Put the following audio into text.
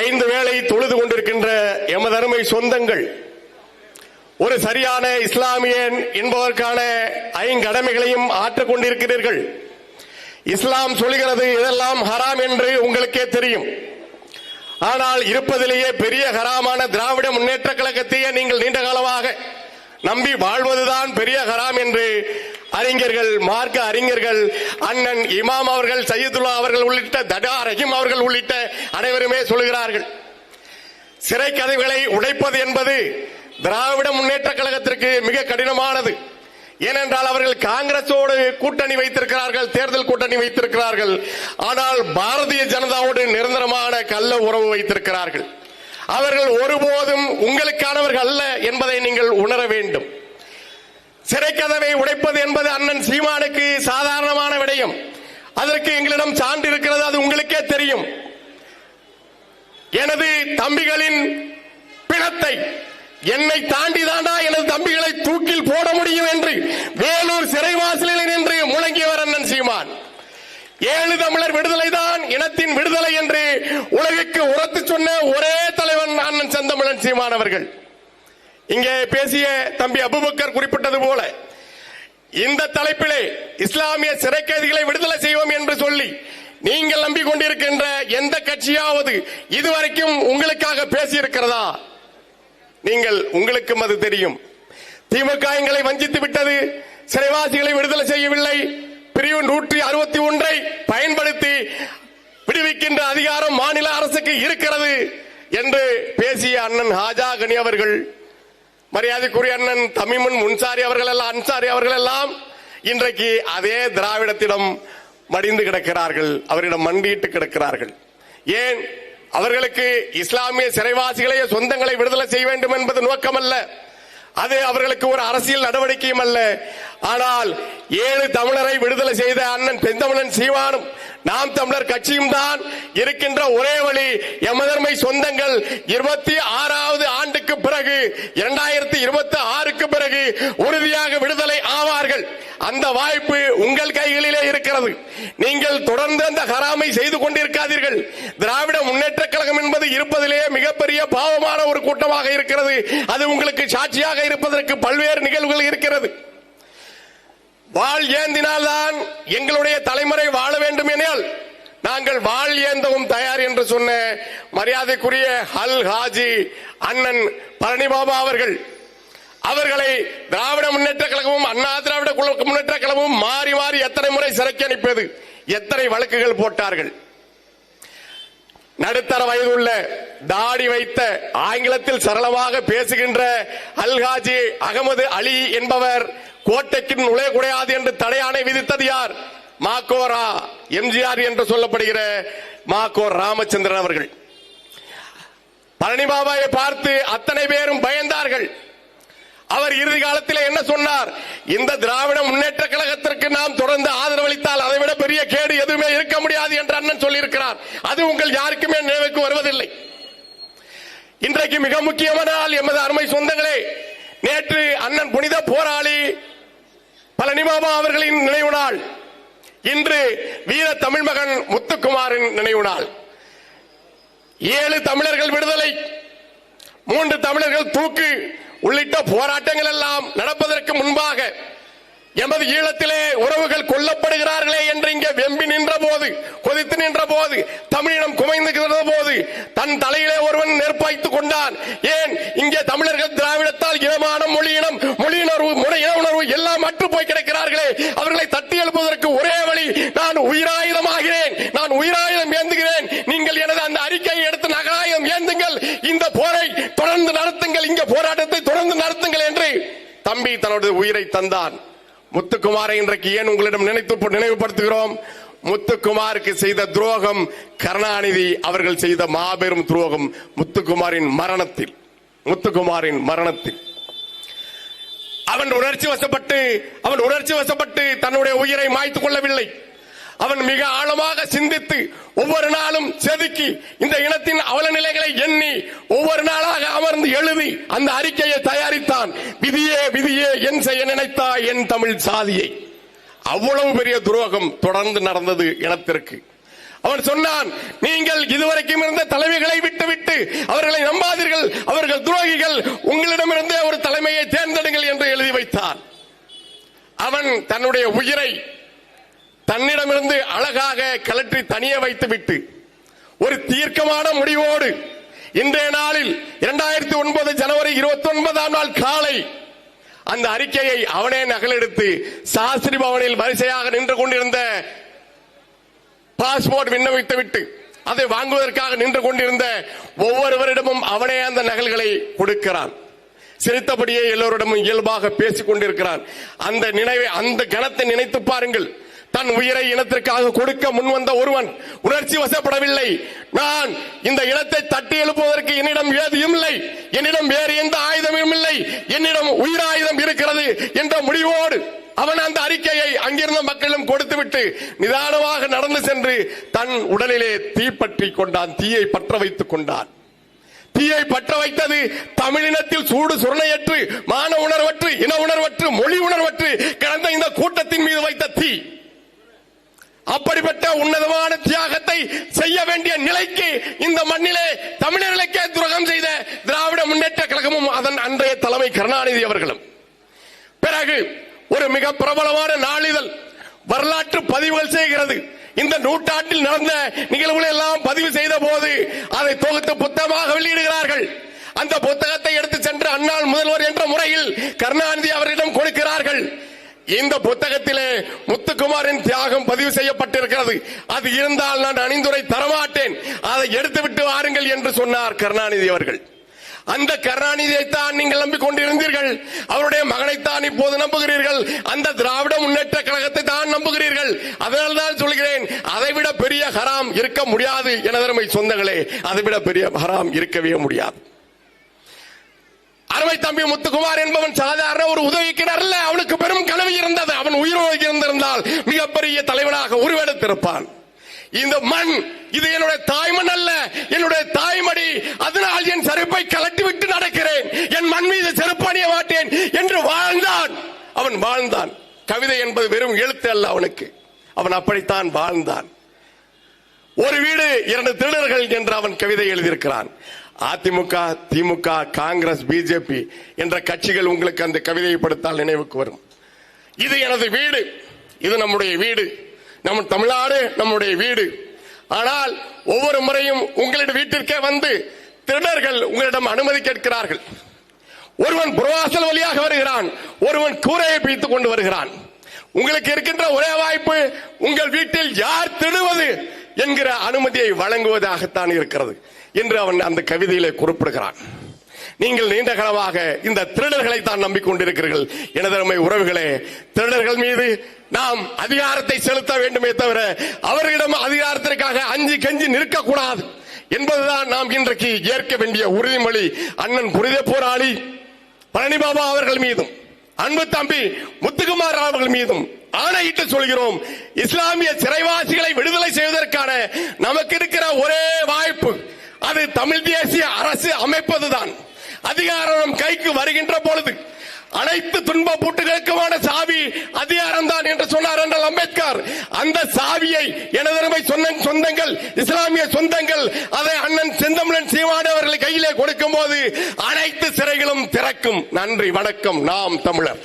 ஐந்து வேளை தொழுது கொண்டிருக்கின்ற எமதருமை சொந்தங்கள் ஒரு சரியான இஸ்லாமியன் என்பதற்கான ஐங்கடமைகளையும் ஆற்றிக் கொண்டிருக்கிறீர்கள். இஸ்லாம் சொல்கிறது இதெல்லாம் ஹராம் என்று உங்களுக்கே தெரியும். ஆனால் இருப்பதிலேயே பெரிய ஹராமான திராவிட முன்னேற்ற கழகத்தையே நீங்கள் நீண்ட காலமாக நம்பி வாழ்வதுதான் பெரிய ஹராம் என்று அறிஞர்கள் மார்க்க அறிஞர்கள் அண்ணன் இமாம் அவர்கள் சையதுல்லா அவர்கள் உள்ளிட்ட தடா ரஹீம் அவர்கள் உள்ளிட்ட அனைவருமே சொல்கிறார்கள் சிறை கதவுகளை உடைப்பது என்பது திராவிட முன்னேற்ற கழகத்திற்கு மிக கடினமானது. ஏனென்றால் அவர்கள் காங்கிரஸோடு கூட்டணி வைத்திருக்கிறார்கள் தேர்தல் கூட்டணி வைத்திருக்கிறார்கள். ஆனால் பாரதிய ஜனதாவோடு நிரந்தரமான கள்ள உறவு வைத்திருக்கிறார்கள். அவர்கள் ஒருபோதும் உங்களுக்கானவர்கள் அல்ல என்பதை நீங்கள் உணர வேண்டும். சிறைக்கதவை உடைப்பது என்பது அண்ணன் சீமானுக்கு சாதாரணமான விடயம். அதற்கு எங்களிடம் சான்று இருக்கிறது அது உங்களுக்கே தெரியும். எனது தம்பிகளின் பிணத்தை என்னை தாண்டி தாண்டா எனது தம்பிகளை தூக்கில் போட முடியும் என்று வேலூர் சிறைவாசலில் நின்று முழங்கியவர் அண்ணன் சீமான். ஏழு தமிழர் விடுதலை தான் இனத்தின் விடுதலை என்று உலகுக்கு உரத்து சொன்ன ஒரே தலைவன் அண்ணன் செந்தமிழன் சீமான் அவர்கள். இங்கே பேசிய தம்பி அபுபக்கர் குறிப்பிட்டது போல இந்த தலைப்பிலே இஸ்லாமிய சிறை கைதிகளை விடுதலை செய்வோம் என்று சொல்லி நீங்கள் நம்பிக்கொண்டிருக்கின்ற எந்த கட்சியாவது இதுவரைக்கும் உங்களுக்காக பேசியிருக்கிறதா? நீங்கள் உங்களுக்கும் அது தெரியும். திமுக எங்களை வஞ்சித்து விட்டது சிறைவாசிகளை விடுதலை செய்யவில்லை பிரிவு நூற்றி அறுபத்தி ஒன்றை பயன்படுத்தி விடுவிக்கின்ற அதிகாரம் மாநில அரசுக்கு இருக்கிறது என்று பேசிய அண்ணன் ஹாஜா கனி அவர்கள் மரியாதைக்குரிய அண்ணன் தமிமன் முன்சாரி அவர்கள் எல்லாம் அன்சாரி அவர்கள் எல்லாம் இன்றைக்கு அதே திராவிடத்திடம் மடிந்து கிடக்கிறார்கள். அவரிடம் மண்டியிட்டு கிடக்கிறார்கள். ஏன்? அவர்களுக்கு இஸ்லாமிய சிறைவாசிகளையே சொந்தங்களை விடுதலை செய்ய வேண்டும் என்பது நோக்கமல்ல. அது அவர்களுக்கு ஒரு அரசியல் நடவடிக்கையும் அல்ல. ஆனால் ஏழு தமிழரை விடுதலை செய்த அண்ணன் பெந்தமிழன் சீவானும் நாம் தமிழர் கட்சியும் தான் இருக்கின்ற ஒரே வழி எமதர்மை சொந்தங்கள் இருபத்தி ஆறாவது பிறகு இரண்டாயிரத்தி இருபத்தி ஆறுக்கு பிறகு உறுதியாக விடுதலை ஆவார்கள். அந்த வாய்ப்பு உங்கள் கைகளிலே இருக்கிறது. நீங்கள் தொடர்ந்து அந்த ஹராமை செய்து கொண்டிருக்காதீர்கள். திராவிட முன்னேற்ற கழகம் என்பது இருப்பதிலேயே மிகப்பெரிய பாவமான ஒரு கூட்டமாக இருக்கிறது. அது உங்களுக்கு சாட்சியாக இருப்பதற்கு பல்வேறு நிகழ்வுகள் இருக்கிறது. வாழ் ஏந்தினால்தான் எங்களுடைய தலைமுறை வாழ வேண்டும் எனில் நாங்கள் வாழ் ஏந்தவும் தயார் என்று சொன்ன மரியாதைக்குரிய ஹல் ஹாஜி அண்ணன் பழனிபாபா அவர்கள். அவர்களை திராவிட முன்னேற்ற கழகமும் அண்ணா திராவிட குழு- முன்னேற்ற கழகமும் மாறி மாறி எத்தனை முறை சிறைக்கு அனுப்பியது? எத்தனை வழக்குகள் போட்டார்கள்? நடுத்தர வயதுள்ள தாடி வைத்த ஆங்கிலத்தில் சரளமாக பேசுகின்ற அல்ஹாஜி அகமது அலி என்பவர் கோட்டைக்கு நுழையக்கூடாது என்று தடையாணை விதித்தது யார்? மாக்கோரா எம்ஜிஆர் என்று சொல்லப்படுகிற மாக்கோர் ராமச்சந்திரன் அவர்கள். பழனி பாபாவை பார்த்து அத்தனை பேரும் பயந்தார்கள். அவர் இறுதி காலத்தில் என்ன சொன்னார்? இந்த திராவிட முன்னேற்ற கழகத்திற்கு நாம் தொடர்ந்து ஆதரவளித்தால் அதை விட பெரிய கேடு எதுவுமே இருக்க முடியாது என்று அண்ணன் சொல்லியிருக்கிறார். அது உங்கள் யாருக்குமே நினைவுக்கு வருவதில்லை. இன்றைக்கு மிக முக்கியமான நாள் எமது அருமை சொந்தங்களே நேற்று அண்ணன் புனித போராளி பழனிபாபா அவர்களின் நினைவு நாள். இன்று வீர தமிழ் மகன் முத்துக்குமாரின் நினைவு நாள் ஏழு தமிழர்கள் விடுதலை மூன்று தமிழர்கள் தூக்கு உள்ளிட்ட போராட்டங்கள் எல்லாம் நடப்பதற்கு முன்பாக எமது ஈழத்திலே உறவுகள் கொல்லப்படுகிறார்களே என்று இங்கே வெம்பி நின்ற போது கொதித்து நின்ற போது தமிழினம் குமைந்து போது தன் தலையிலே ஒருவன் நெருப்பாய்த்துக் கொண்டான். ஏன்? இங்கே தமிழர்கள் திராவிடத்தால் இனமான மொழியினம் மொழியினர்வு முறை இன உணர்வு எல்லாம் அற்று போய் கிடக்கிறார்களே. அவர்களை தட்டி எழுப்புவதற்கு ஒரே வழி நான் உயிராயுதமாகிறேன். நான் உயிராயுதம் ஏந்துகிறேன். நீங்கள் எனது அந்த அறிக்கையை எடுத்து நகராயுதம் ஏந்துங்கள். இந்த போரை தொடர்ந்து நடத்துங்கள். இங்க போராட்டத்தை தொடர்ந்து நடத்துங்கள் என்று தம்பி தன்னோட உயிரை தந்தான். முத்துக்குமாரை இன்றைக்கு ஏன் உங்களிடம் நினைத்து நினைவுபடுத்துகிறோம்? முத்துக்குமாருக்கு செய்த துரோகம் கருணாநிதி அவர்கள் செய்த மாபெரும் துரோகம் முத்துக்குமாரின் மரணத்தில். முத்துக்குமாரின் மரணத்தில். அவன் உணர்ச்சி வசப்பட்டு அவன் உணர்ச்சி வசப்பட்டு தன்னுடைய உயிரை மாய்த்துக் கொள்ளவில்லை. அவன் மிக ஆழமாக சிந்தித்து ஒவ்வொரு நாளும் செதுக்கி இந்த இனத்தின் அவல நிலைகளை எண்ணி ஒவ்வொரு நாளாக அமர்ந்து எழுதி அந்த அறிக்கையை தயாரித்தான். விதியே விதியே என் செய்ய நினைத்தா என் தமிழ் சாதியை. அவ்வளவு பெரிய துரோகம் தொடர்ந்து நடந்தது இனத்திற்கு. அவன் சொன்னான் நீங்கள் இதுவரைக்கும் இருந்த தலைவிகளை விட்டுவிட்டு அவர்களை நம்பாதீர்கள். அவர்கள் துரோகிகள் உங்களிடமிருந்தே ஒரு தலைமையை தேர்ந்தெடுங்கள் என்று எழுதி வைத்தார் அவன் தன்னுடைய உயிரை தன்னிடமிருந்து அழகாக கலற்றி தனியே வைத்துவிட்டு ஒரு தீர்க்கமான முடிவோடு இன்றைய நாளில் இரண்டாயிரத்தி ஒன்பது ஜனவரி இருபத்தி ஒன்பதாம் நாள் காலை அந்த அறிக்கையை அவனே நகலெடுத்து சாஸ்திரி பவனில் வரிசையாக நின்று கொண்டிருந்த பாஸ்போர்ட் விண்ணப்பித்து விட்டு அதை வாங்குவதற்காக நின்று கொண்டிருந்த ஒவ்வொருவரிடமும் அவனே அந்த நகல்களை கொடுக்கிறான். சிரித்தபடியே எல்லோரிடமும் இயல்பாக பேசிக் கொண்டிருக்கிறான். அந்த நினைவை அந்த கணத்தை நினைத்து பாருங்கள். தன் உயிரை இனத்திற்காக கொடுக்க முன்வந்த ஒருவன் உணர்ச்சி வசப்படவில்லை. நான் இந்த இனத்தை தட்டி எழுப்புவதற்கு என்னிடம் ஏதும் இல்லை. என்னிடம் வேறு எந்த ஆயுதமும் இல்லை. என்னிடம் உயிராயுதம் இருக்கிறது என்ற முடிவோடு அவன் அந்த அறிக்கையை அங்கிருந்த மக்களும் கொடுத்துவிட்டு நிதானமாக நடந்து சென்று தன் உடலிலே தீப்பற்றி கொண்டான். தீயை பற்ற வைத்துக் கொண்டான். தீயை பற்ற வைத்தது தமிழினத்தில் சூடு சுரணையற்று மான உணர்வற்று இன உணர்வற்று மொழி உணர்வற்று கிடந்த இந்த கூட்டத்தின் மீது வைத்த தீ. அப்படிப்பட்ட உன்னதமான தியாகத்தை செய்ய வேண்டிய நிலைக்கு இந்த மண்ணிலே தமிழர்களுக்கே துரோகம் செய்த திராவிட முன்னேற்ற கழகமும் அதன் அன்றைய தலைமை கருணாநிதி அவர்களும். பிறகு ஒரு மிக பிரபலமான நாளிதழ் வரலாற்று பதிவுகள் செய்கிறது. இந்த நூற்றாண்டில் நடந்த நிகழ்வுகளை எல்லாம் பதிவு செய்த போது அதை தொகுத்து புத்தகமாக வெளியிடுகிறார்கள். அந்த புத்தகத்தை எடுத்து சென்று அன்னாள் முதல்வர் என்ற முறையில் கருணாநிதி அவரிடம் கொடுக்கிறார்கள். இந்த புத்தகத்திலே முத்துக்குமாரின் தியாகம் பதிவு செய்யப்பட்டிருக்கிறது. அது இருந்தால் நான் அணிந்துரை தரமாட்டேன். அதை எடுத்துவிட்டு வாருங்கள் என்று சொன்னார் கருணாநிதி அவர்கள். அந்த கருணாநிதியை தான் நீங்கள் நம்பிக்கொண்டிருந்தீர்கள். அவருடைய மகனைத்தான் இப்போது நம்புகிறீர்கள். அந்த திராவிட முன்னேற்ற கழகத்தை தான் நம்புகிறீர்கள். அதனால் தான் சொல்கிறேன் பெரிய ஹராம் இருக்க முடியாது எனதருமை சொந்தங்களே அதை விட பெரிய ஹராம் இருக்கவே முடியாது. அருமை தம்பி முத்துக்குமார் என்பவன் சாதாரண ஒரு உதவிக்கிணர் அல்ல அவனுக்கு பெரும் கனவு இருந்தது. அவன் உயிரோடு இருந்திருந்தால் மிகப்பெரிய தலைவனாக உருவெடுத்திருப்பான். இந்த மண் இது என்னுடைய தாய்மண் அல்ல. என்னுடைய தாய்மடி அதனால் என் செருப்பை கலட்டி விட்டு நடக்கிறேன். என் மண் மீது செருப்பணிய மாட்டேன் என்று வாழ்ந்தான். அவன் வாழ்ந்தான். கவிதை என்பது வெறும் எழுத்து அல்ல அவனுக்கு. அவன் அப்படித்தான் வாழ்ந்தான். ஒரு வீடு இரண்டு திருடர்கள் என்று அவன் கவிதை எழுதியிருக்கிறான். அதிமுக திமுக காங்கிரஸ் பிஜேபி என்ற கட்சிகள் உங்களுக்கு அந்த கவிதையை படுத்தால் நினைவுக்கு வரும். இது எனது வீடு. இது நம்முடைய வீடு. நம் தமிழ்நாடு நம்முடைய வீடு. ஆனால் ஒவ்வொரு முறையும் உங்களிடம் வீட்டிற்கே வந்து திருடர்கள் உங்களிடம் அனுமதி கேட்கிறார்கள். ஒருவன் புறவாசல் வழியாக வருகிறான். ஒருவன் கூரையை பிடித்துக் கொண்டு வருகிறான். உங்களுக்கு இருக்கின்ற ஒரே வாய்ப்பு உங்கள் வீட்டில் யார் திருடுவது? என்கிற அனுமதியை வழங்குவதாகத்தான் இருக்கிறது என்று அவன் அந்த கவிதையிலே குறிப்பிடுகிறான். நீங்கள் நீண்ட காலமாக இந்த திருடர்களை தான் நம்பிக்கொண்டிருக்கிறீர்கள். எனதருமை உறவுகளே திருடர்கள் மீது நாம் அதிகாரத்தை செலுத்த வேண்டுமே தவிர அவர்களிடம் அதிகாரத்திற்காக அஞ்சு கஞ்சி நிற்கக்கூடாது என்பதுதான் நாம் இன்றைக்கு ஏற்க வேண்டிய உறுதிமொழி. அண்ணன் புனித போராளி பழனிபாபா அவர்கள் மீதும் அன்பு தம்பி முத்துக்குமார் அவர்கள் மீதும் ஆணையிட்டு சொல்கிறோம் இஸ்லாமிய சிறைவாசிகளை விடுதலை செய்வதற்கான நமக்கு இருக்கிற ஒரே வாய்ப்பு அது தமிழ் தேசிய அரசு அமைப்பதுதான். அதிகாரம் கைக்கு வருகின்ற பொழுது அனைத்து துன்ப பூட்டுகளுக்குமான சாவி அதிகாரம் தான் என்று சொன்னார் என்றால் அம்பேத்கர். அந்த சாவியை எனதருமை சொன்ன சொந்தங்கள் இஸ்லாமிய சொந்தங்கள் அதை அண்ணன் செந்தமிழன் சீமாடு அவர்கள் கையிலே கொடுக்கும் போது அனைத்து சிறைகளும் திறக்கும். நன்றி வணக்கம். நாம் தமிழர்.